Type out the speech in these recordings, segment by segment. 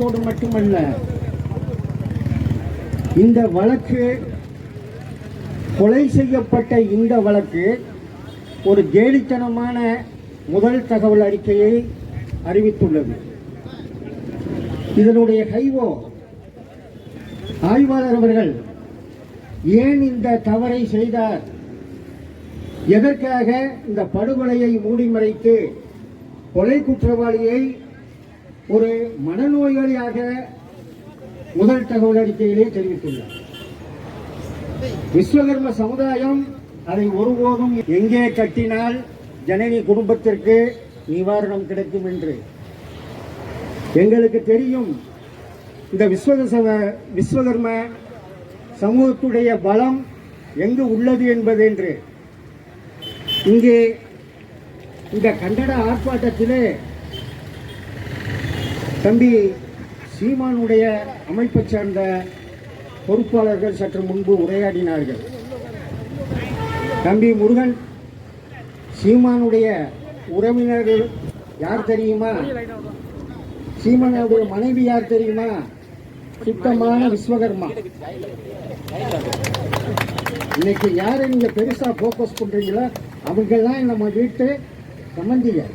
அதோடு மட்டுமல்ல இந்த வழக்கு கொலை செய்யப்பட்ட இந்த வழக்கு ஒரு கேலித்தனமான முதல் தகவல் அறிக்கையை அறிவித்துள்ளது. இதனுடைய கைவோ ஆய்வாளர் அவர்கள் ஏன் இந்த தவறை செய்தார்? எதற்காக இந்த படுகொலையை மூடிமறைத்து கொலை குற்றவாளியை ஒரு மனநோயாளியாக முதல் தகவல் அறிக்கையிலே தெரிவித்துள்ளார். விஸ்வகர்ம சமுதாயம் அதை ஒருபோதும் எங்கே கட்டினால் ஜனனி குடும்பத்திற்கு நிவாரணம் கிடைக்கும் என்று. எங்களுக்கு தெரியும் இந்த விஸ்வகசவ விஸ்வகர்ம சமூகத்துடைய பலம் எங்கு உள்ளது என்பது என்று இங்கே இந்த கண்டன ஆர்ப்பாட்டத்திலே தம்பி சீமானுடைய அமைப்பை சேர்ந்த பொறுப்பாளர்கள் சற்று முன்பு உரையாடினார்கள். தம்பி முருகன் சீமானுடைய உறவினர்கள் யார் தெரியுமா? சீமானுடைய மனைவி யார் தெரியுமா? சுத்தமான விஸ்வகர்மா. இன்னைக்கு யாரை நீங்க பெருசா போக்கஸ் பண்றீங்களோ அவங்கெல்லாம் நம்ம வீட்டு சம்பந்திகள்.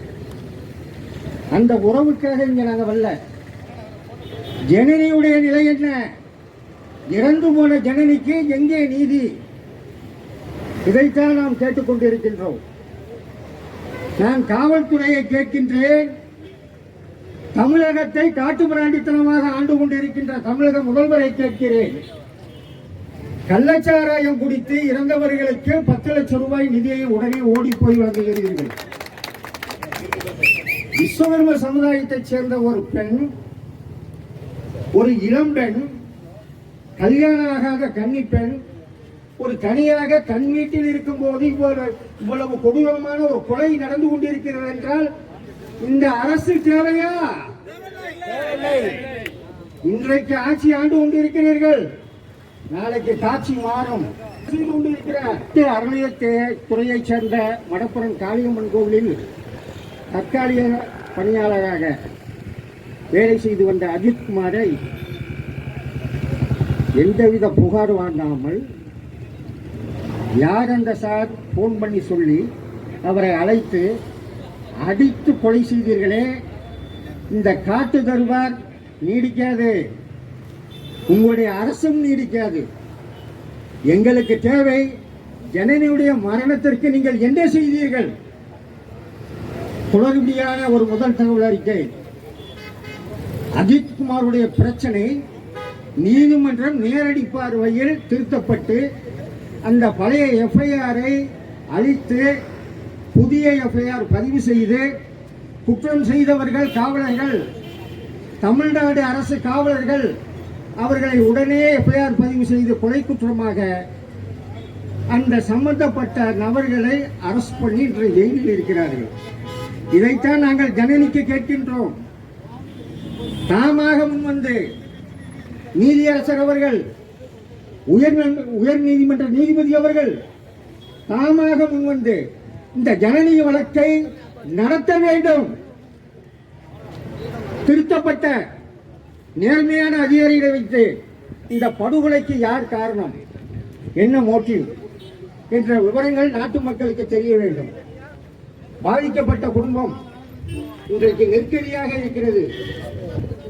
அந்த உறவுக்காக இங்க நாங்க வரல. ஜனனியுடைய நிலை என்ன? இறந்து போன ஜனனிக்கு எங்கே நீதி? இதைத்தான் நாம் கேட்டுக்கொண்டிருக்கின்றோம் நான் காவல்துறையை கேட்கின்றேன். தமிழகத்தை காட்டுமிராண்டித்தனமாக ஆண்டு கொண்டிருக்கின்ற தமிழக முதல்வரை கேட்கிறேன். கள்ளச்சாராயம் குடித்து இறந்தவர்களுக்கு பத்து லட்சம் ரூபாய் நிதியை உடனே ஓடி போய் வழங்குகிறீர்கள். விஸ்வகர்ம சமுதாயத்தைச் சேர்ந்த ஒரு பெண் ஒரு இளம்பெண் கல்யாணம் ஆகாத கன்னி பெண் ஒரு தனியாக தன் வீட்டில் இருக்கும் போது இவ்வளவு இவ்வளவு கொடூரமான ஒரு கொலை நடந்து கொண்டிருக்கிறது என்றால் இந்த அரசு தேவையா? இன்றைக்கு ஆட்சி ஆண்டு கொண்டிருக்கிறீர்கள். நாளைக்கு காட்சி மாறும். செய்து கொண்டிருக்கிற அறநிலையத் துறையைச் சேர்ந்த மடப்புறம் காளியம்மன் கோவிலில் தற்காலிக பணியாளராக வேலை செய்து வந்த அஜித்குமாரை எந்தவித புகார் வாங்காமல் யார் அந்த சார்? ஃபோன் பண்ணி சொல்லி அவரை அழைத்து அடித்து கொலை செய்தீர்களே. இந்த காட்டு தருவார் நீடிக்காது. உங்களுடைய அரசும் நீடிக்காது. எங்களுக்கு தேவை ஜனனியுடைய மரணத்திற்கு நீங்கள் என்ன செய்தீர்கள்? தொடர்படியான ஒரு முதல் தகவல் அறிக்கை அஜித்குமாருடைய பிரச்சனை நீதிமன்றம் நேரடி பார்வையில் திருத்தப்பட்டு அந்த பழைய எஃப்ஐஆரை அழித்து புதிய எஃப்ஐஆர் பதிவு செய்து குற்றம் செய்தவர்கள் காவலர்கள் தமிழ்நாடு அரசு காவலர்கள் அவர்களை உடனே எஃப்ஐஆர் பதிவு செய்து கொலை குற்றமாக அந்த சம்பந்தப்பட்ட நபர்களை அரசு பண்ணி இன்று ஜெயிலில் இருக்கிறார்கள். இதைத்தான் நாங்கள் ஜனனிக்கு கேட்கின்றோம். தாமாக முன்வந்து நீதியரசர் அவர்கள் உயர் உயர் நீதிமன்ற நீதிபதி அவர்கள் தாமாக முன்வந்து இந்த ஜனனி வழக்கை நடத்த வேண்டும். திருத்தப்பட்ட நேர்மையான அதிகாரிகளை வைத்து இந்த படுகொலைக்கு யார் காரணம்? என்ன மோட்டிவ்? என்ற விவரங்கள் நாட்டு மக்களுக்கு தெரிய வேண்டும். பாதிக்கப்பட்ட குடும்பம் இன்றைக்கு நெருக்கடியாக இருக்கிறது.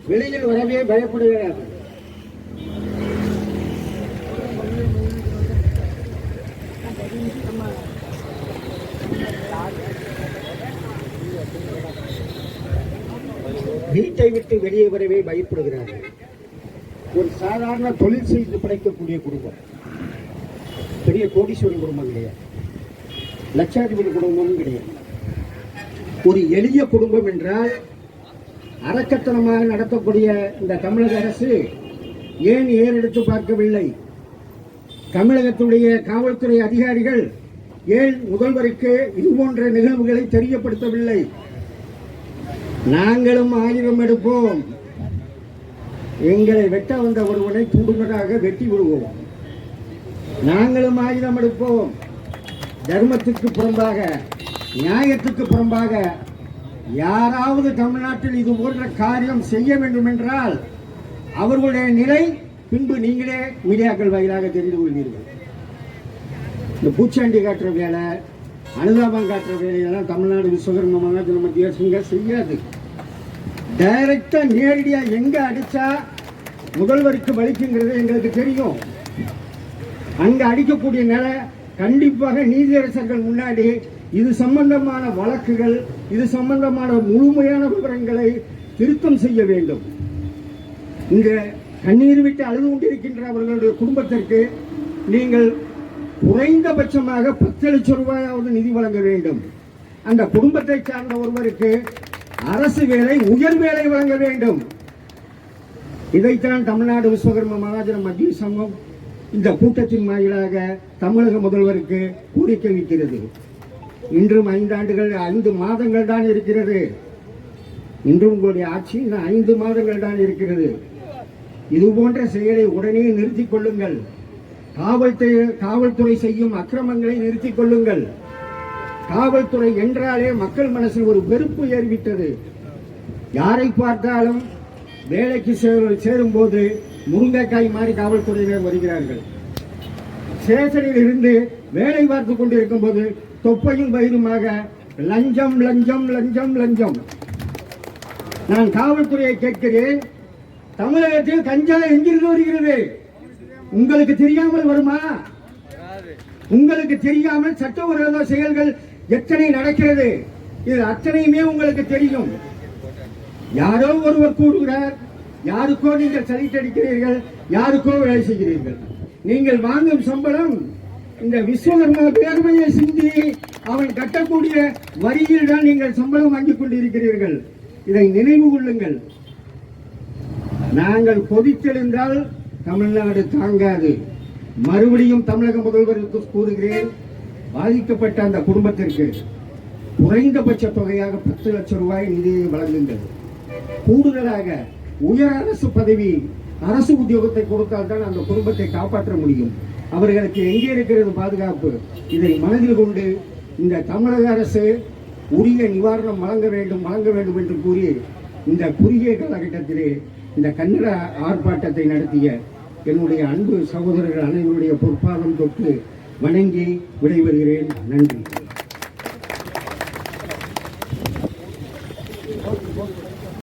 வெளியில் வரவே பயப்படுகிறார் வீட்டை விட்டு வெளியே வரவே பயப்படுகிறார்கள். ஒரு சாதாரண தொழில் செய்து படைக்கக்கூடிய குடும்பம். பெரிய கோடீஸ்வரன் குடும்பம் கிடையாது. லட்சாதிபதி குடும்பமும் கிடையாது. ஒரு எளிய குடும்பம் என்றால் அறக்கத்தனமாக நடத்தக்கூடிய இந்த தமிழக அரசு ஏன் ஏறெடுத்து பார்க்கவில்லை? தமிழகத்துடைய காவல்துறை அதிகாரிகள் ஏன் முதல்வருக்கு இது போன்ற நிகழ்வுகளை தெரியப்படுத்தவில்லை? நாங்களும் ஆயுதம் எடுப்போம். எங்களை வெட்ட வந்த ஒருவனை துண்டுகளாக வெட்டி விடுவோம். நாங்களும் ஆயுதம் எடுப்போம். தர்மத்துக்கு புறம்பாக நியாயத்துக்கு புறம்பாக யாராவது தமிழ்நாட்டில் இது போன்ற காரியம் செய்ய வேண்டும் என்றால் அவர்களுடைய நிலை பின்பு நீங்களே மீடியாக்கள் வாயிலாக தெரிந்து கொள்வீர்கள். இந்த பூச்சாண்டி காட்டுற வேலை அனுதாபம் காட்டுற வேலையெல்லாம் தமிழ்நாடு விஸ்வகர்ம மகாஜன மத்திய அரசுங்க செய்யாது. டைரக்டா நேரடியா எங்க அடிச்சா முதல்வருக்கு வலிக்குங்கிறது எங்களுக்கு தெரியும். அங்க அடிக்கக்கூடிய நிலை கண்டிப்பாக நீதியரசர்கள் முன்னாடி இது சம்பந்தமான வழக்குகள் இது சம்பந்தமான முழுமையான விவரங்களை திருத்தம் செய்ய வேண்டும். இந்த கண்ணீர் விட்டு அழுது கொண்டிருக்கின்ற அவர்களுடைய குடும்பத்திற்கு நீங்கள் குறைந்தபட்சமாக பத்து லட்சம் ரூபாயாவது நிதி வழங்க வேண்டும். அந்த குடும்பத்தை சார்ந்த ஒருவருக்கு அரசு வேலை உயர் வேலை வழங்க வேண்டும். இதைத்தான் தமிழ்நாடு விஸ்வகர்ம மகாஜன மத்திய சங்கம் இந்த கூட்டத்தின் வாயிலாக தமிழக முதல்வருக்கு கோரிக்கை வைக்கிறது இன்றும் ஐந்தாண்டுகள் ஐந்து மாதங்கள் தான் இருக்கிறது. இன்றும் உங்களுடைய ஆட்சி இன்னும் ஐந்து மாதங்கள் தான் இருக்கிறது. இது போன்ற செயலை உடனே நிறுத்திக் கொள்ளுங்கள். காவல்துறை காவல்துறை செய்யும் அக்கிரமங்களை நிறுத்திக் கொள்ளுங்கள். காவல்துறை என்றாலே மக்கள் மனசில் ஒரு வெறுப்பு ஏறிவிட்டது. யாரை பார்த்தாலும் வேலைக்கு சேரு- சேரும்போது முருங்கைக்காய் மாதிரி காவல்துறையினர் வருகிறார்கள். ஸ்டேஷனில் இருந்து வேலை பார்த்து கொண்டிருக்கும் போது தொப்பையும் பயிருமாக. லஞ்சம் லஞ்சம் லஞ்சம் லஞ்சம். நான் காவல்துறையை கேட்கிறேன். தமிழகத்தில் கஞ்சா எங்கிருந்து வருகிறது? உங்களுக்கு தெரியாமல் வருமா? உங்களுக்கு தெரியாமல் சட்டவிரோத செயல்கள் எத்தனை நடக்கிறது? இது அத்தனையுமே உங்களுக்கு தெரியும். யாரோ ஒருவர் கூறுகிறார் யாருக்கோ நீங்கள் சலிட்டடிக்கிறீர்கள் யாருக்கோ வேலை செய்கிறீர்கள்? நீங்கள் வாங்கும் சம்பளம் இந்த விஸ்வகர்மா பேருமையை சிந்தி அவன் கட்டக்கூடிய வரியில் தான் நீங்கள் சம்பளம் வாங்கிக் கொண்டிருக்கிறீர்கள். இதை நினைவு கொள்ளுங்கள். நாங்கள் கொதித்தெழுந்தால் தமிழ்நாடு தாங்காது. மறுபடியும் தமிழக முதல்வருக்கு கூறுகிறேன். பாதிக்கப்பட்ட அந்த குடும்பத்திற்கு குறைந்தபட்ச தொகையாக பத்து லட்சம் ரூபாய் நிதியை வழங்குங்கள் கூடுதலாக உயர் அரசு பதவி அரசு உத்தியோகத்தை கொடுத்தால் தான் அந்த குடும்பத்தை காப்பாற்ற முடியும். அவர்களுக்கு எங்கே இருக்கிறது பாதுகாப்பு? இதை மனதில் கொண்டு இந்த தமிழக அரசு உரிய நிவாரணம் வழங்க வேண்டும் வழங்க வேண்டும் என்று கூறி இந்த குறுகிய காலகட்டத்திலே இந்த கன்னட ஆர்ப்பாட்டத்தை நடத்திய என்னுடைய அன்பு சகோதரர்கள் அனைவருடைய பொற்பாதம் தொட்டு வணங்கி விடைபெறுகிறேன். நன்றி.